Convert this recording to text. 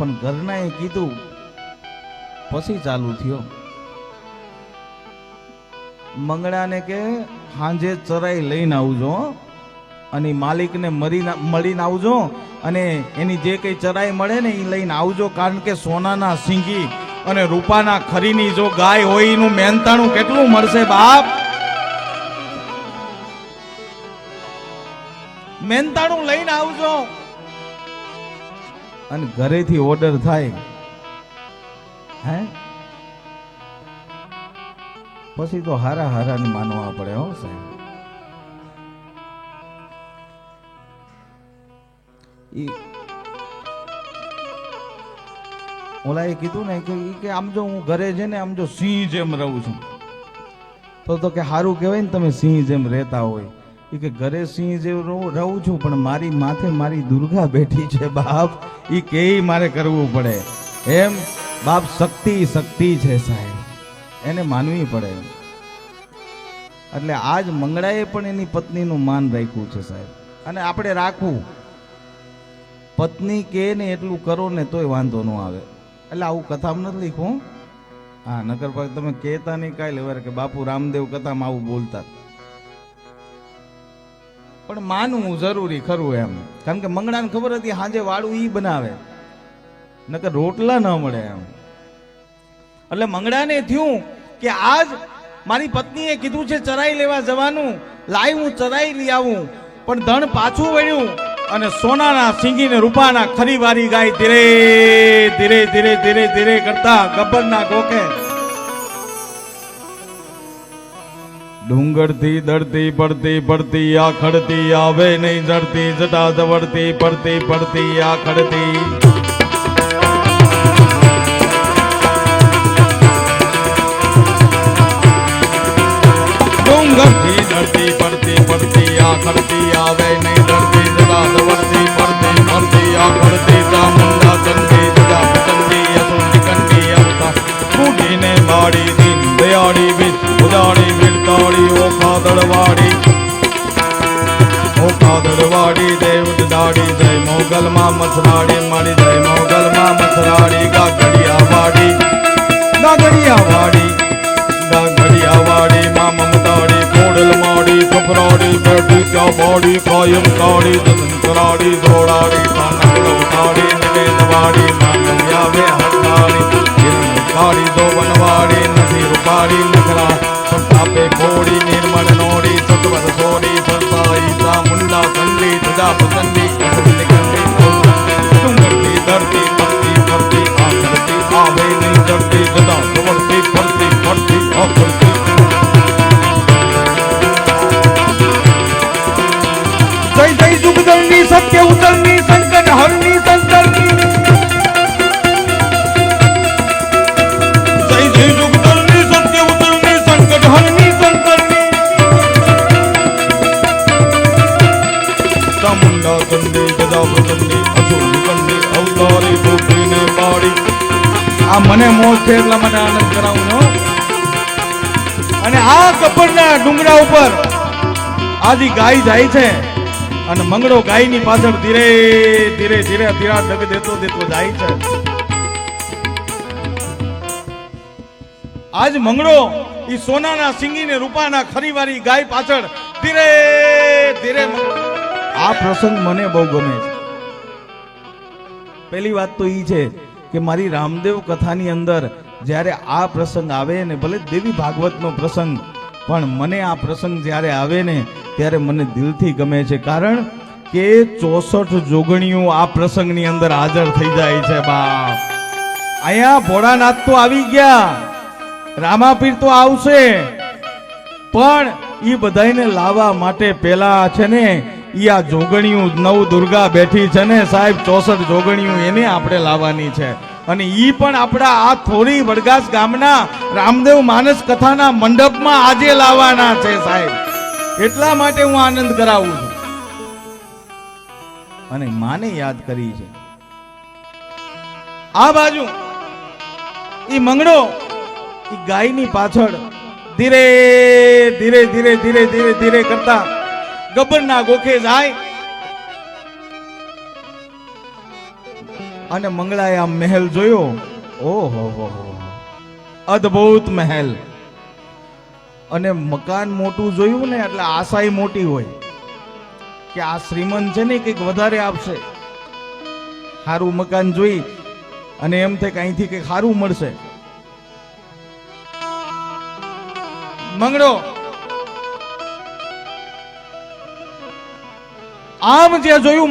પણ ઘરનાએ કીધું, પછી ચાલુ થયો. મંગળાને કે સાંજે ચરાઈ લઈને આવજો અને માલિકને મરી મળીને આવજો અને એની જે કંઈ ચરાઈ મળે ને એ લઈને આવજો, કારણ કે સોનાના સિંગી અને રૂપાના ખરીની જો ગાય હોય એનું મહેનતાણું કેટલું મળશે બાપ? મહેનતાણું લઈને આવજો. અને ઘરેથી ઓર્ડર થાય. હે? પછી તો હારા હારા માનવા પડે હો સાહેબ. ઈ ઓલાએ કીધું ને કે કે આમ જો હું ઘરે છે ને આમ જો સિંહ જેમ રહું છું. તો તો કે સારું કહેવાય ને તમે સિંહ જેમ રહેતા હોય. ઈ કે ઘરે સિંહ જેવું રહું રહું છું, પણ મારી માથે મારી દુર્ગા બેઠી છે, બાપ. એ કે મારે કરવું પડે? એમ બાપ શક્તિ શક્તિ છે સાહેબ. એને માનવી પડે. એટલે આજ મંગળાએ પણ એની પત્નીનું માન રાખ્યું છે સાહેબ. અને આપણે રાખવું. પત્ની કે ને એટલું કરો ને તોય વાંધો ન આવે. એટલે આવું કથામાં નથી લખ્યું, હા. નકર તમે કહેતા નહીં કાંઈ લેવા કે બાપુ રામદેવ કથામાં આવું બોલતા. પણ માનવું જરૂરી ખરું એમ. કારણ કે મંગળાને ખબર હતી સાંજે વાળું ઈ બનાવે. નકર રોટલા ન મળે એમ. એટલે મંગળાને થયું કે આજ મારી પત્નીએ કીધું છે ચરાઈ લેવા જવાનું, લાઈ હું ચરાઈ લઈ આવું. પણ ધણ પાછું વળ્યું અને સોનાના સિંગીને રૂપાના ખરી વારી ગાય ધીરે ધીરે ધીરે ધીરે ધીરે કરતા ગબ્બરના ગોકે ડુંગરથી દડતી પડતી પડતી આખડતી ખડતી આવે નહીં જડતી જટા જવડતી પડતી પડતી આ ઓખા દળવાડી દેવ દાડી જય મોગલમાં મથરાડી, મળી જય મોગલમાં મથરાડી ગાગડિયા વાડી ગાગડિયા વાડી ગાગડિયા વાડી માં મમતાડી કોડલ માડી કપરાડી બેઠી ચા બાડી કાયમ કાળી દસન કરાડી જોડાડી કાના ઉઠાડી કંડી કંડી ગદા પ્રચંડી અસુરની કંડી અવતારી પુત્રીને પાડી. આ મને મોજ છે એટલા માટે આનંદ કરાવું છું અને આ કપડના ડુંગરા ઉપર આજી ગાય જાય છે અને મંગળો ગાયની પાછળ ધીરે ધીરે ધીરે, ધીરા ડગ દેતો દેતો જાય છે. આજ મંગળો ઈ સોનાના સિંગીને રૂપાના ખરીવારી ગાય પાછળ ધીરે ધીરે આ પ્રસંગ મને બહુ ગમે છે. પહેલી વાત તો એ છે કે મારી રામદેવ કથાની અંદર જ્યારે આ પ્રસંગ આવે ને, ભલે દેવી ભાગવતનો પ્રસંગ, પણ મને આ પ્રસંગ જ્યારે આવે ને, ત્યારે મને દિલથી ગમે છે. કારણ કે ચોસઠ જોગણીઓ આ પ્રસંગની અંદર હાજર થઈ જાય છે, બાપ. અહીંયા ભોળાનાથ તો આવી ગયા, રામાપીર તો આવશે. પણ એ બધાને લાવવા માટે પેલા છે ને આ જોગણીયું નવ દુર્ગા બેઠી છે ને સાહેબ, ચોસઠ જોગણીયું એને આપણે લાવવાની છે. અને ઈ પણ આપણા આ થોરી વડગાસ ગામના રામદેવ માનસ કથાના મંડપમાં આજે લાવવાના છે સાહેબ. એટલા માટે હું આનંદ કરાવું છું. અને માને યાદ કરી છે. આ બાજુ, ઈ મંગળો, ઈ ગાયની પાછળ ધીરે ધીરે ધીરે ધીરે ધીરે ધીરે કરતા ગબ્બરના ગોખે જાય. અને મંગળાએ આ મહેલ જોયો. ઓહો, હો હો અદ્ભુત મહેલ. અને મકાન મોટું જોયું ને એટલે આશાય મોટી હોય. કે આ શ્રીમંત છે ને કંઈક વધારે આપશે. સારું મકાન જોઈ અને એમ થાય કે અહીંથી કંઈક સારું મળશે. મંગળો આમ જે જોયું